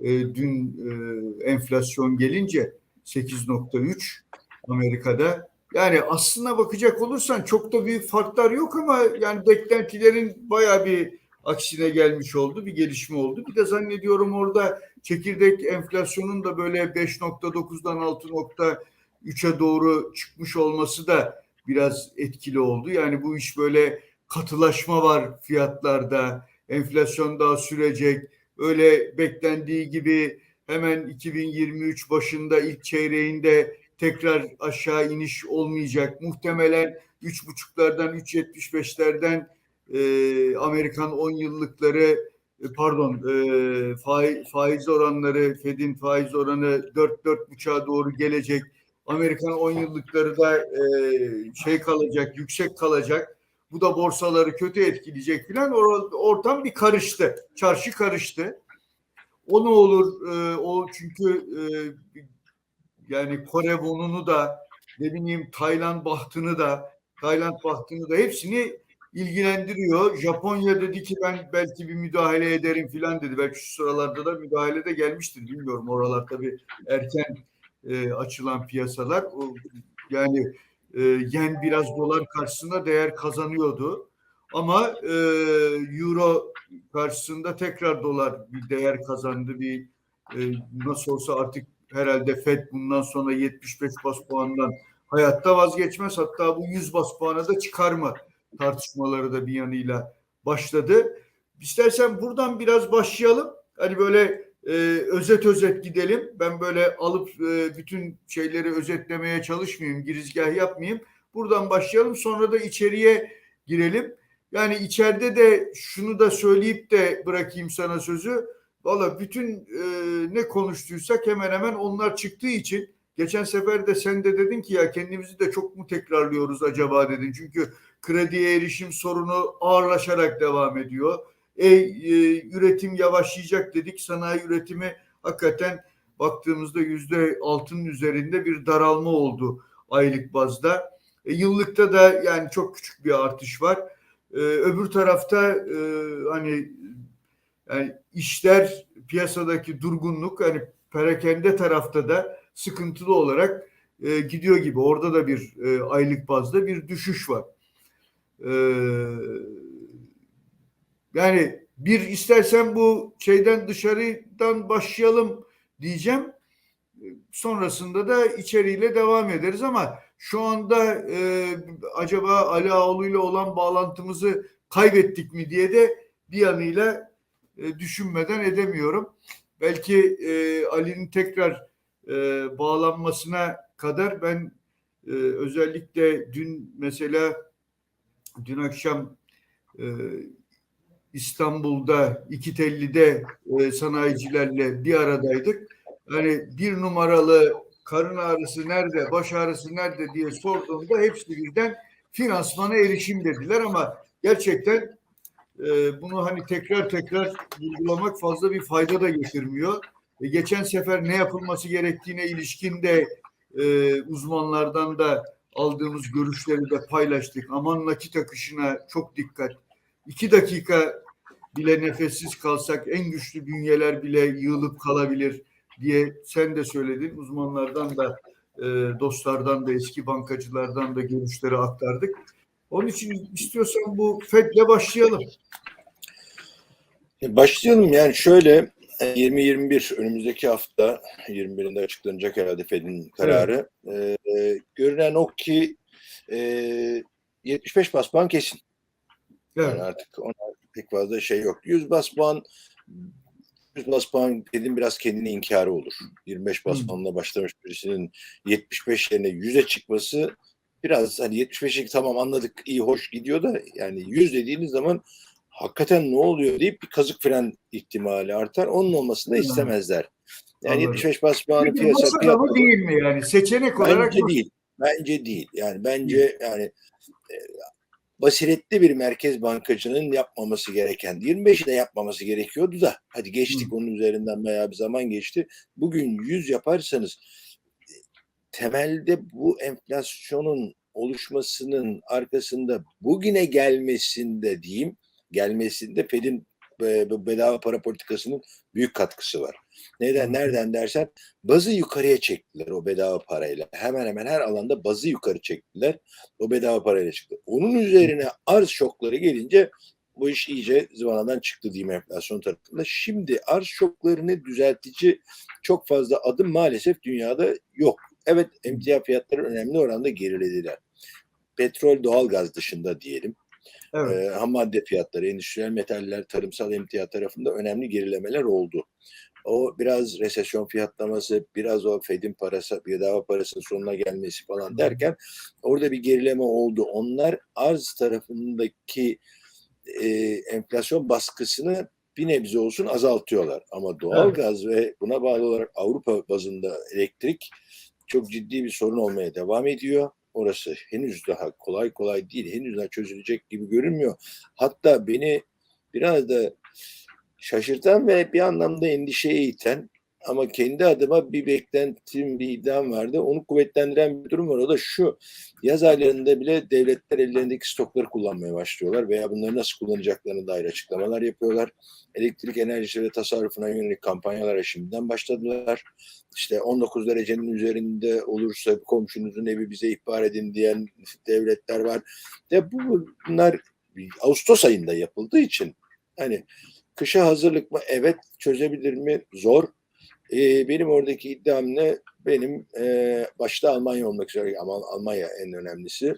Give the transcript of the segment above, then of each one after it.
e, dün e, enflasyon gelince 8.3 Amerika'da. Yani aslına bakacak olursan çok da büyük farklar yok ama yani beklentilerin bayağı bir aksine gelmiş oldu. Bir gelişme oldu. Bir de zannediyorum orada çekirdek enflasyonun da böyle 5.9'dan 6.3'e doğru çıkmış olması da biraz etkili oldu. Yani bu iş böyle katılaşma var fiyatlarda. Enflasyon daha sürecek. Öyle beklendiği gibi hemen 2023 başında ilk çeyreğinde tekrar aşağı iniş olmayacak. Muhtemelen 3.5'lardan 3.75'lerden e, Amerikan 10 yıllıkları e, pardon e, faiz, faiz oranları Fed'in faiz oranı 4 4.5'a doğru gelecek. Amerikan 10 yıllıkları da e, şey kalacak, yüksek kalacak. Bu da borsaları kötü etkileyecek filan. Or- Ortam bir karıştı. Çarşı karıştı. O ne olur? E, o çünkü e, yani Kore wonunu da ne bileyim Tayland bahtını da Tayland bahtını da hepsini ilgilendiriyor. Japonya dedi ki ben belki bir müdahale ederim filan dedi. Belki şu sıralarda da müdahale de gelmiştir. Bilmiyorum oralar tabii erken e, açılan piyasalar. O, yani e, yen biraz dolar karşısında değer kazanıyordu. Ama e, euro karşısında tekrar dolar bir değer kazandı. Bir e, nasıl olsa artık herhalde FED bundan sonra 75 bas puandan hayatta vazgeçmez. Hatta bu 100 bas puana da çıkarma tartışmaları da bir yanıyla başladı. İstersen buradan biraz başlayalım. Hani böyle e, özet özet gidelim. Ben böyle alıp e, bütün şeyleri özetlemeye çalışmayayım, girizgah yapmayayım. Buradan başlayalım. Sonra da içeriye girelim. Yani içeride de şunu da söyleyip de bırakayım sana sözü. Valla bütün e, ne konuştuysak hemen hemen onlar çıktığı için geçen sefer de sen de dedin ki ya kendimizi de çok mu tekrarlıyoruz acaba dedin. Çünkü krediye erişim sorunu ağırlaşarak devam ediyor. E, e, üretim yavaşlayacak dedik. Sanayi üretimi hakikaten baktığımızda yüzde altının üzerinde bir daralma oldu aylık bazda. E, yıllıkta da yani çok küçük bir artış var. E, öbür tarafta e, hani yani işler piyasadaki durgunluk hani perakende tarafta da sıkıntılı olarak e, gidiyor gibi. Orada da bir e, aylık bazda bir düşüş var. E, yani bir istersen bu şeyden dışarıdan başlayalım diyeceğim. Sonrasında da içeriğiyle devam ederiz ama şu anda e, acaba Ali Ağoğlu ile olan bağlantımızı kaybettik mi diye de bir yanıyla e, düşünmeden edemiyorum. Belki e, Ali'nin tekrar e, bağlanmasına kadar ben e, özellikle dün mesela dün akşam e, İstanbul'da iki tellide e, sanayicilerle bir aradaydık. Hani bir numaralı karın ağrısı nerede, baş ağrısı nerede diye sorduğumda hepsi birden finansmana erişim dediler ama gerçekten e, bunu hani tekrar tekrar vurgulamak fazla bir fayda da getirmiyor. E, geçen sefer ne yapılması gerektiğine ilişkin de e, uzmanlardan da aldığımız görüşleri de paylaştık. Aman nakit akışına çok dikkat. İki dakika bile nefessiz kalsak en güçlü bünyeler bile yığılıp kalabilir diye sen de söyledin. Uzmanlardan da e, dostlardan da eski bankacılardan da görüşleri aktardık. Onun için istiyorsan bu FED'le başlayalım. Başlayalım yani şöyle 20-21 önümüzdeki hafta 21'inde açıklanacak herhalde Fed'in kararı. Evet. Ee, görünen o ki e, 75 bas puan kesin. Evet. Yani artık ona pek fazla şey yok. 100 bas puan 100 bas puan Fed'in biraz kendini inkarı olur. 25 bas puanla başlamış birisinin 75 yerine 100'e çıkması biraz hani 75'lik tamam anladık iyi hoş gidiyor da yani 100 dediğiniz zaman hakikaten ne oluyor deyip bir kazık fren ihtimali artar. Onun olmasını da istemezler. Yani Anladım. 75 bas puanı piyasa değil mi yani seçenek olarak bence değil. Bence değil. Yani bence yani basiretli bir merkez bankacının yapmaması gereken 25'i de yapmaması gerekiyordu da hadi geçtik Hı. onun üzerinden bayağı bir zaman geçti. Bugün 100 yaparsanız temelde bu enflasyonun oluşmasının arkasında bugüne gelmesinde diyeyim gelmesinde Fed'in bu bedava para politikasının büyük katkısı var. Neden nereden dersen bazı yukarıya çektiler o bedava parayla. Hemen hemen her alanda bazı yukarı çektiler. O bedava parayla çıktı. Onun üzerine arz şokları gelince bu iş iyice zıvanadan çıktı diyeyim enflasyon tarafında. Şimdi arz şoklarını düzeltici çok fazla adım maalesef dünyada yok. Evet emtia fiyatları önemli oranda gerilediler. Petrol, doğalgaz dışında diyelim. Evet. E, ham madde fiyatları, endüstriyel metaller, tarımsal emtia tarafında önemli gerilemeler oldu. O biraz resesyon fiyatlaması, biraz o Fed'in parası, bedava parasının sonuna gelmesi falan derken orada bir gerileme oldu. Onlar arz tarafındaki e, enflasyon baskısını bir nebze olsun azaltıyorlar. Ama doğalgaz ve buna bağlı olarak Avrupa bazında elektrik çok ciddi bir sorun olmaya devam ediyor. Orası henüz daha kolay kolay değil, henüz daha çözülecek gibi görünmüyor. Hatta beni biraz da şaşırtan ve bir anlamda endişeye iten ama kendi adıma bir beklentim, bir iddiam vardı. Onu kuvvetlendiren bir durum var. O da şu. Yaz aylarında bile devletler ellerindeki stokları kullanmaya başlıyorlar veya bunları nasıl kullanacaklarına dair açıklamalar yapıyorlar. Elektrik enerjisi ve tasarrufuna yönelik kampanyalara şimdiden başladılar. İşte 19 derecenin üzerinde olursa komşunuzun evi bize ihbar edin diyen devletler var. Ya bu bunlar Ağustos ayında yapıldığı için hani kışa hazırlık mı? Evet. Çözebilir mi? Zor. Ee, benim oradaki iddiam ne? Benim e, başta Almanya olmak üzere ama Almanya en önemlisi.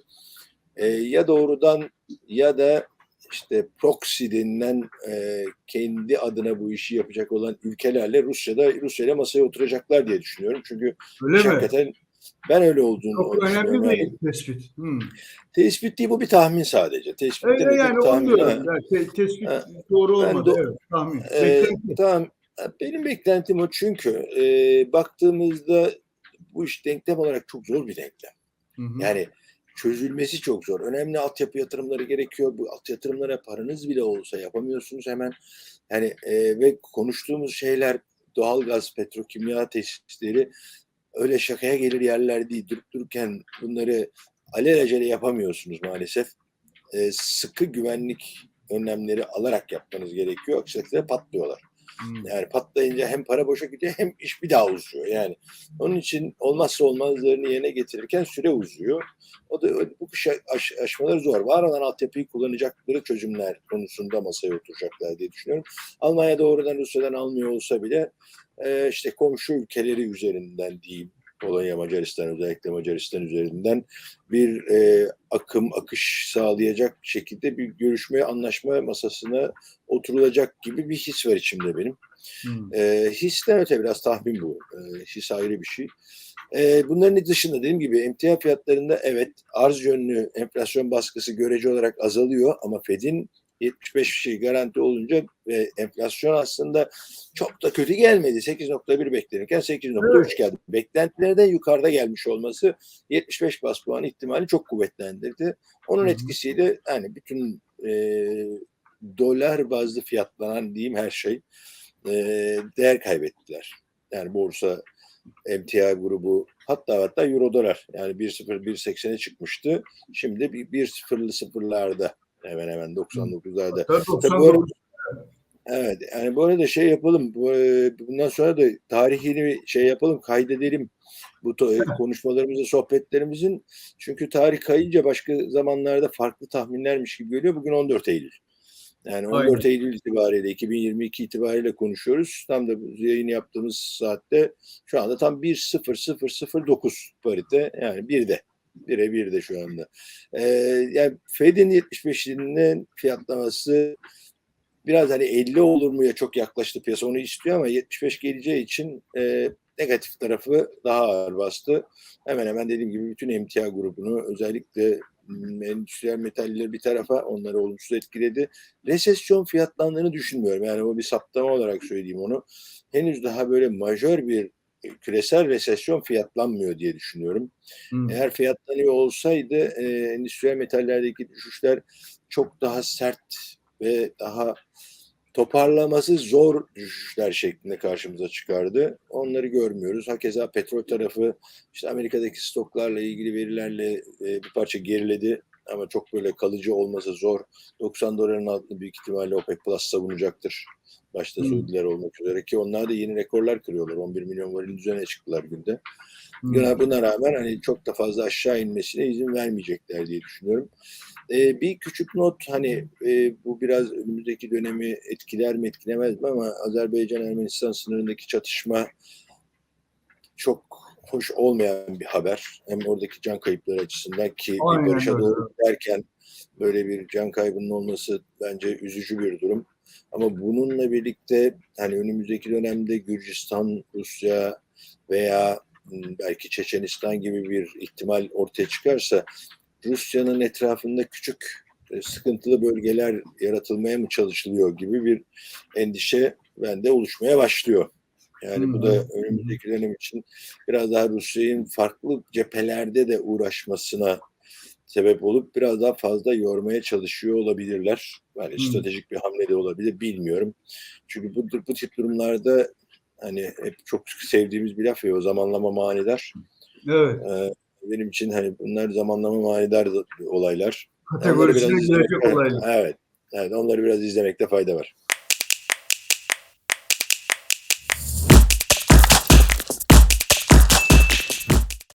E, ya doğrudan ya da işte proxy denilen e, kendi adına bu işi yapacak olan ülkelerle Rusya'da Rusya'yla masaya oturacaklar diye düşünüyorum. Çünkü Öyle mi? hakikaten ben öyle olduğunu Çok önemli düşünüyorum. Yani bir tespit. Hmm. tespit değil bu bir tahmin sadece. Tespit demek yani bir tahmin. onu ha. diyorum. Yani te- tespit Ha, doğru ben olmadı. do- evet, tahmin. Ee, Beklenti. tamam. Benim beklentim o çünkü e, baktığımızda bu iş denklem olarak çok zor bir denklem. Hı hı. Yani çözülmesi çok zor. Önemli altyapı yatırımları gerekiyor. Bu alt yatırımlara paranız bile olsa yapamıyorsunuz hemen. Yani e, ve konuştuğumuz şeyler doğalgaz, petrokimya tesisleri öyle şakaya gelir yerler değil. Durup dururken bunları alelacele yapamıyorsunuz maalesef. E, sıkı güvenlik önlemleri alarak yapmanız gerekiyor. Aksi patlıyorlar. Hmm. Yani patlayınca hem para boşa gidiyor hem iş bir daha uzuyor. Yani onun için olmazsa olmazlarını yerine getirirken süre uzuyor. O da bu kış aş, aşmaları zor. Var olan altyapıyı kullanacakları çözümler konusunda masaya oturacaklar diye düşünüyorum. Almanya doğrudan Rusya'dan almıyor olsa bile işte komşu ülkeleri üzerinden diyeyim. Polonya, Macaristan özellikle Macaristan üzerinden bir e, akım, akış sağlayacak şekilde bir görüşme, anlaşma masasına oturulacak gibi bir his var içimde benim. Hmm. E, histen öte biraz tahmin bu. E, his ayrı bir şey. E, bunların dışında dediğim gibi emtia fiyatlarında evet arz yönlü enflasyon baskısı görece olarak azalıyor ama Fed'in 75 şey garanti olunca ve enflasyon aslında çok da kötü gelmedi. 8.1 beklenirken 8.3 geldi. Beklentilerden yukarıda gelmiş olması 75 bas puan ihtimali çok kuvvetlendirdi. Onun Hı hı. etkisiyle hani bütün e, dolar bazlı fiyatlanan diyeyim her şey e, değer kaybettiler. Yani borsa, emtia grubu hatta hatta euro dolar yani 1.0 1.80'e çıkmıştı. Şimdi bir 1.0'lı sıfırlarda hemen hemen 99'larda. Tabii Tabii bu arada, 99. evet yani bu arada şey yapalım. E, bundan sonra da tarihini bir şey yapalım, kaydedelim. Bu to- konuşmalarımızı, sohbetlerimizin. Çünkü tarih kayınca başka zamanlarda farklı tahminlermiş gibi geliyor. Bugün 14 Eylül. Yani 14 Aynen. Eylül itibariyle 2022 itibariyle konuşuyoruz. Tam da yayın yaptığımız saatte şu anda tam 1.0009 parite yani bir de bire bir de şu anda. Ee, yani Fed'in 75'inin fiyatlaması biraz hani 50 olur mu ya çok yaklaştı piyasa onu istiyor ama 75 geleceği için e, negatif tarafı daha ağır bastı. Hemen hemen dediğim gibi bütün emtia grubunu özellikle endüstriyel metaller bir tarafa onları olumsuz etkiledi. Resesyon fiyatlandığını düşünmüyorum. Yani o bir saptama olarak söyleyeyim onu. Henüz daha böyle majör bir küresel resesyon fiyatlanmıyor diye düşünüyorum. Hmm. Eğer fiyatlanıyor olsaydı e, endüstriyel metallerdeki düşüşler çok daha sert ve daha toparlaması zor düşüşler şeklinde karşımıza çıkardı. Onları görmüyoruz. Hakeza petrol tarafı işte Amerika'daki stoklarla ilgili verilerle e, bir parça geriledi. Ama çok böyle kalıcı olması zor. 90 doların altında büyük ihtimalle OPEC Plus savunacaktır. Başta Hmm. Suudiler olmak üzere ki onlar da yeni rekorlar kırıyorlar. 11 milyon varil üzerine çıktılar günde. Hı. Buna, buna rağmen hani çok da fazla aşağı inmesine izin vermeyecekler diye düşünüyorum. Ee, bir küçük not hani e, bu biraz önümüzdeki dönemi etkiler mi etkilemez mi ama Azerbaycan-Ermenistan sınırındaki çatışma çok hoş olmayan bir haber. Hem oradaki can kayıpları açısından ki Aynen bir barışa doğru giderken böyle bir can kaybının olması bence üzücü bir durum. Ama bununla birlikte hani önümüzdeki dönemde Gürcistan, Rusya veya belki Çeçenistan gibi bir ihtimal ortaya çıkarsa Rusya'nın etrafında küçük e, sıkıntılı bölgeler yaratılmaya mı çalışılıyor gibi bir endişe bende oluşmaya başlıyor. Yani bu da önümüzdeki dönem için biraz daha Rusya'nın farklı cephelerde de uğraşmasına sebep olup biraz daha fazla yormaya çalışıyor olabilirler. Yani Hı. stratejik bir hamle de olabilir bilmiyorum. Çünkü bu, bu tip durumlarda hani hep çok sevdiğimiz bir laf ya o zamanlama manidar. Evet. Ee, benim için hani bunlar zamanlama manidar da- olaylar. Kategorisine izlemekte- olaylar. Evet. Evet, onları biraz izlemekte fayda var.